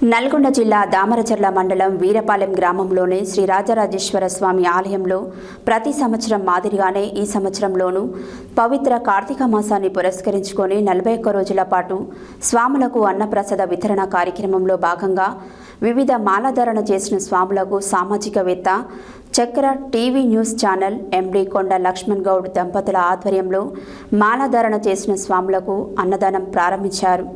నల్గొండ జిల్లా దామరచర్ల మండలం వీరపాలెం గ్రామంలోని శ్రీ రాజరాజేశ్వర స్వామి ఆలయంలో ప్రతి సంవత్సరం మాదిరిగానే ఈ సంవత్సరంలోనూ పవిత్ర కార్తీక మాసాన్ని పురస్కరించుకొని నలభై ఒక్క రోజుల పాటు స్వాములకు అన్నప్రసాద వితరణ కార్యక్రమంలో భాగంగా వివిధ మాలాధారణ చేసిన స్వాములకు సామాజికవేత్త Chakra TV news channel MD Konda Laxman Goud దంపతుల ఆధ్వర్యంలో మాలాధారణ చేసిన స్వాములకు అన్నదానం ప్రారంభించారు.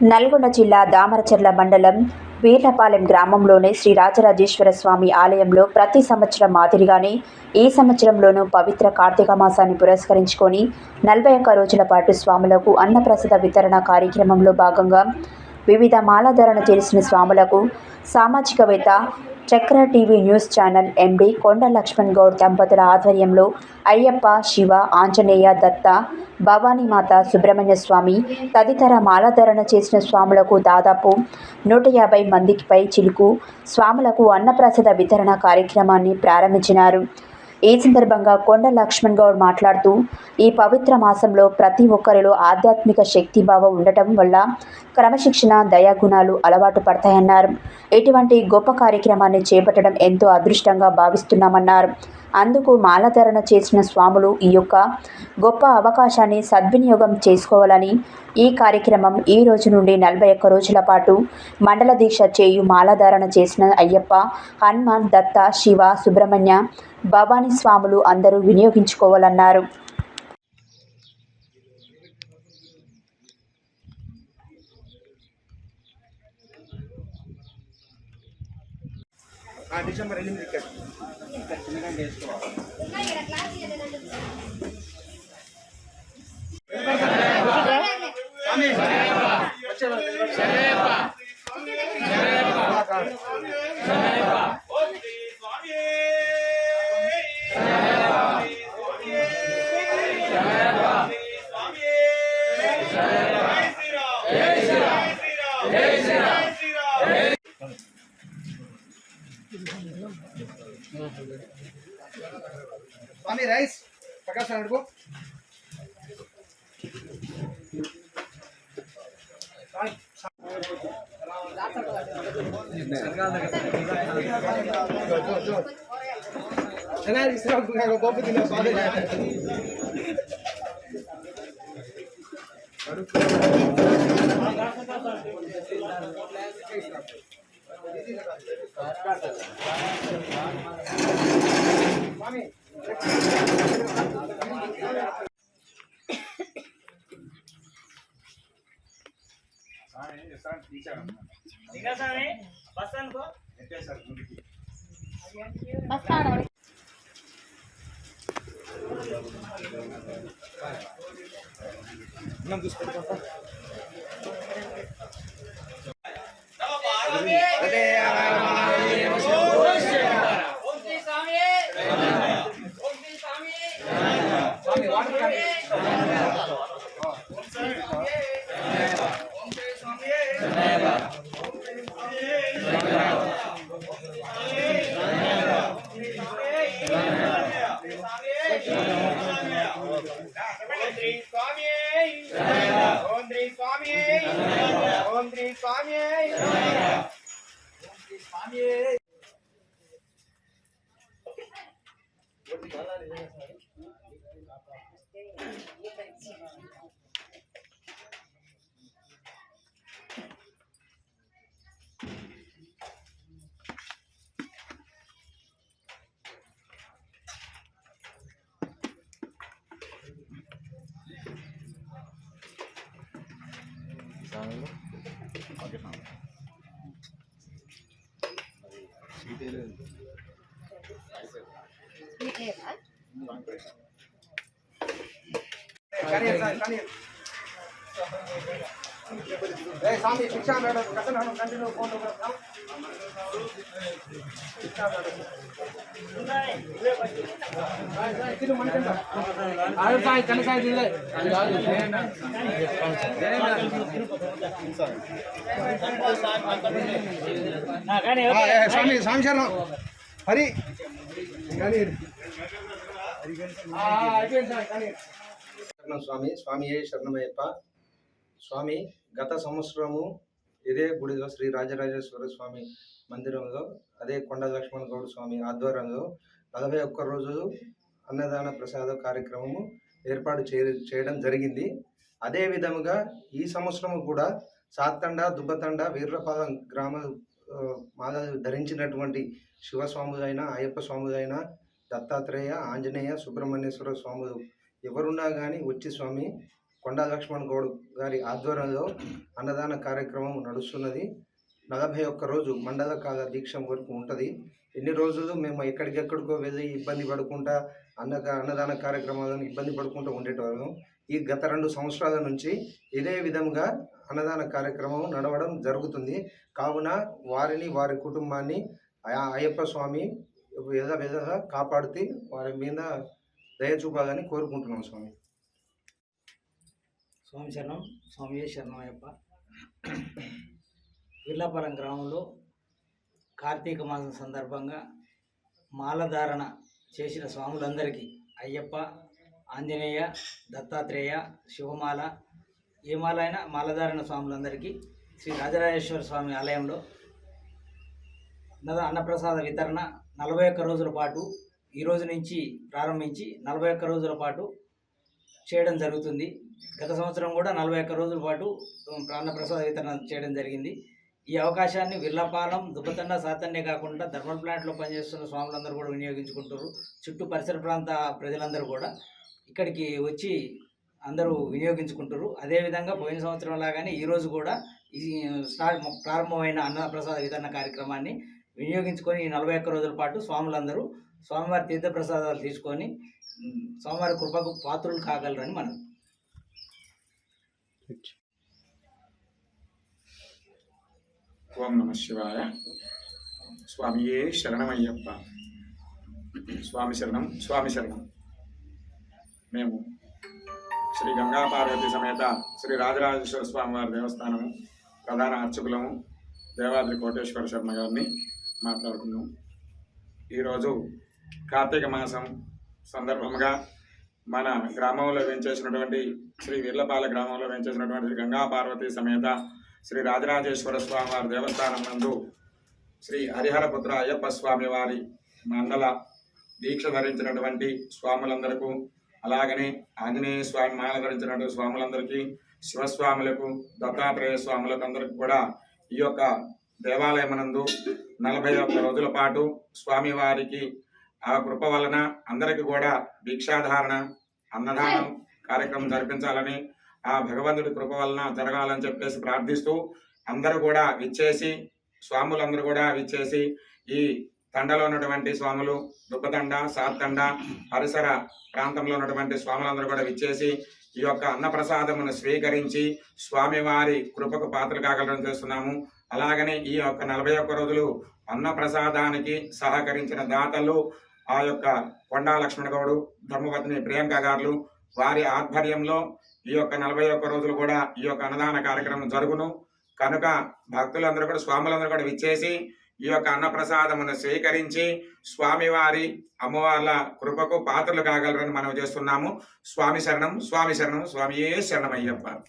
నల్గొండ జిల్లా దామరచర్ల మండలం వీర్లపాలెం గ్రామంలోని శ్రీ రాజరాజేశ్వర స్వామి ఆలయంలో ప్రతి సంవత్సరం మాదిరిగానే ఈ సంవత్సరంలోనూ పవిత్ర కార్తీక మాసాన్ని పురస్కరించుకొని నలభై ఒక్క రోజుల పాటు స్వాములకు అన్నప్రసాద వితరణ కార్యక్రమంలో భాగంగా వివిధ మాలాధరణ చేసిన స్వాములకు సామాజికవేత్త Chakra TV news channel MD Konda Laxman Goud దంపతుల ఆధ్వర్యంలో అయ్యప్ప శివ ఆంజనేయ దత్త భవానీమాత సుబ్రహ్మణ్య స్వామి తదితర మాలాధరణ చేసిన స్వాములకు దాదాపు నూట యాభై మందికి పై చిలుకు స్వాములకు అన్నప్రసాద వితరణ కార్యక్రమాన్ని ప్రారంభించినారు. ఈ సందర్భంగా కొండ లక్ష్మణ్ గౌడ్ మాట్లాడుతూ ఈ పవిత్ర మాసంలో ప్రతి ఒక్కరిలో ఆధ్యాత్మిక శక్తి భావం ఉండటం వల్ల క్రమశిక్షణ దయాగుణాలు అలవాటు పడతాయన్నారు. ఇటువంటి గొప్ప కార్యక్రమాన్ని చేపట్టడం ఎంతో అదృష్టంగా భావిస్తున్నామన్నారు. అందుకు మాలధరణ చేసిన స్వాములు ఈ యొక్క గొప్ప అవకాశాన్ని సద్వినియోగం చేసుకోవాలని ఈ కార్యక్రమం ఈ రోజు నుండి నలభై ఒక్క రోజుల పాటు మండల దీక్ష చేయు మాలధారణ చేసిన అయ్యప్ప హనుమాన్ దత్త శివ సుబ్రహ్మణ్య భవానీ స్వాములు అందరూ వినియోగించుకోవాలన్నారు. డిసెంబర్ ఎనిమిది ఇక్కడ. స్వామి ప్రకాశ్ అడుగు గోపి తిన్న స్వామి స్వామి చూసుకోండి స్వామి బస్ అనుకో స్వామి వాటర్ కానీ ఓం శ్రీ స్వామి ఓం శ్రీ స్వామి ఓం శ్రీ స్వామి ఓం శ్రీ స్వామి కానీ కానీ డీటెయిల్ స్వామి శిక్షా మేడం కథను కంటిన్యూ ఫోన్ సాయి కనసాయి జిల్లా కానీ స్వామి స్వామి శరణం హరి. స్వామి స్వామి ఏ శరణమయ్యప్ప. స్వామి గత సంవత్సరము ఇదే గుడిలో శ్రీ రాజరాజేశ్వర స్వామి మందిరంలో అదే కొండ లక్ష్మణ గౌడ స్వామి ఆధ్వర్యంలో నలభై ఒక్క రోజులు అన్నదాన ప్రసాద కార్యక్రమము ఏర్పాటు చే చేయడం జరిగింది. అదే విధముగా ఈ సంవత్సరం కూడా సాత్తండ దుబ్బతండ వీర్లపాలెం గ్రామ ఆ, ధరించినటువంటి శివస్వాములైన అయ్యప్ప స్వాములైన దత్తాత్రేయ ఆంజనేయ సుబ్రహ్మణ్యేశ్వర స్వాములు ఎవరున్నా కానీ వచ్చి స్వామి కొండా లక్ష్మణ్ గౌడ్ గారి ఆధ్వర్యంలో అన్నదాన కార్యక్రమం నడుస్తున్నది. నలభై ఒక్క రోజు మండల కాల దీక్ష వరకు ఉంటుంది. ఎన్ని రోజులు మేము ఎక్కడికెక్కడికో వెళ్ళి ఇబ్బంది పడుకుంటా అన్న అన్నదాన కార్యక్రమాలను ఇబ్బంది పడుకుంటూ ఉండేటవాళ్ళం ఈ గత రెండు సంవత్సరాల నుంచి ఇదే విధంగా అన్నదాన కార్యక్రమం నడవడం జరుగుతుంది. కావున వారిని వారి కుటుంబాన్ని అయ్యప్ప స్వామి విధ విధంగా కాపాడుతూ వారి మీద దయ చూపాలని కోరుకుంటున్నాం స్వామి. స్వామి శరణం స్వామి శరణం అయ్యప్ప. విల్లాపురం గ్రామంలో కార్తీక మాసం సందర్భంగా మాలధారణ చేసిన స్వాములందరికీ అయ్యప్ప ఆంజనేయ దత్తాత్రేయ శివమాల ఏ మాల అయినా మాలధారణ స్వాములందరికీ శ్రీ రాజరాజేశ్వర స్వామి ఆలయంలో అన్నప్రసాద వితరణ నలభై ఒక్క రోజుల పాటు ఈ రోజు నుంచి ప్రారంభించి నలభై ఒక్క రోజుల పాటు చేయడం జరుగుతుంది. గత సంవత్సరం కూడా నలభై ఒక్క రోజుల పాటు ఉమ్, ప్రాణప్రసాద వితరణ చేయడం జరిగింది. ఈ అవకాశాన్ని విర్లపాలెం దుబ్బతండ సాతన్నే కాకుండా థర్మల్ ప్లాంట్లో పనిచేస్తున్న స్వాములందరూ కూడా వినియోగించుకుంటారు చుట్టూ పరిసర ప్రాంత ప్రజలందరూ కూడా ఇక్కడికి వచ్చి అందరూ వినియోగించుకుంటారు అదేవిధంగా పోయిన సంవత్సరం లాగానే ఈరోజు కూడా ఈ స్టార్ట్ ప్రారంభమైన అన్నప్రసాద వితరణ కార్యక్రమాన్ని వినియోగించుకొని ఈ నలభై ఒక్క రోజుల పాటు స్వాములందరూ స్వామివారి తీర్థప్రసాదాలు తీసుకొని స్వామివారి కృపకు పాత్రులు కాగలరని మనం. ఓం నమ శివాయ. స్వామియే శరణమయ్యప్ప. స్వామి శరణం స్వామి శరణం. మేము శ్రీ గంగా పార్వతి సమేత శ్రీ రాజరాజేశ్వర స్వామి వారి దేవస్థానము ప్రధాన అర్చకులము దేవాద్రి కోటేశ్వర శర్మ గారిని మాట్లాడుకున్నాం ఈరోజు కార్తీక మాసం సందర్భంగా మన గ్రామంలో వెంచేసినటువంటి శ్రీ వీర్లపాల గ్రామంలో వెంచేసినటువంటి శ్రీ గంగా పార్వతి సమేత శ్రీ రాజరాజేశ్వర స్వామి వారి దేవస్థానం నందు శ్రీ హరిహరపుత్ర అయ్యప్ప స్వామి వారి మండల దీక్ష ధరించినటువంటి స్వాములందరకు అలాగనే ఆంజనేయ స్వామి మాలధరించినటువంటి స్వాములందరికీ శివస్వాములకు దత్తాత్రేయ స్వాములకు అందరికీ కూడా ఈ యొక్క దేవాలయమనందు నలభై ఒక్క రోజుల పాటు స్వామివారికి ఆ కృప వలన అందరికి కూడా భిక్షాధారణ అన్నదానం కార్యక్రమం జరిపించాలని ఆ భగవంతుడి కృప వలన జరగాలని చెప్పేసి ప్రార్థిస్తూ అందరూ కూడా విచ్చేసి స్వాములందరూ కూడా విచ్చేసి ఈ తండలో ఉన్నటువంటి స్వాములు దుబ్బతండ సాత్తండ పరిసర ప్రాంతంలో ఉన్నటువంటి స్వాములందరూ కూడా విచ్చేసి ఈ యొక్క అన్నప్రసాదమును స్వీకరించి స్వామివారి కృపకు పాత్రలు కాగలడం చేస్తున్నాము. అలాగనే ఈ యొక్క నలభై ఒక్క రోజులు అన్నప్రసాదానికి సహకరించిన దాతలు ఆ యొక్క కొండా లక్ష్మణ్ గౌడు ధర్మపత్ని ప్రియాంక గారు వారి ఆధ్వర్యంలో ఈ యొక్క నలభై ఒక్క రోజులు కూడా ఈ యొక్క అన్నదాన కార్యక్రమం జరుగును. కనుక భక్తులందరూ కూడా స్వాములందరూ కూడా విచ్చేసి ఈ యొక్క అన్నప్రసాదమును స్వీకరించి స్వామివారి అమ్మవార్ల కృపకు పాత్రలు కాగలరని మనం చేస్తున్నాము. స్వామి శరణం స్వామి శరణం స్వామియే శరణమయ్యప్ప.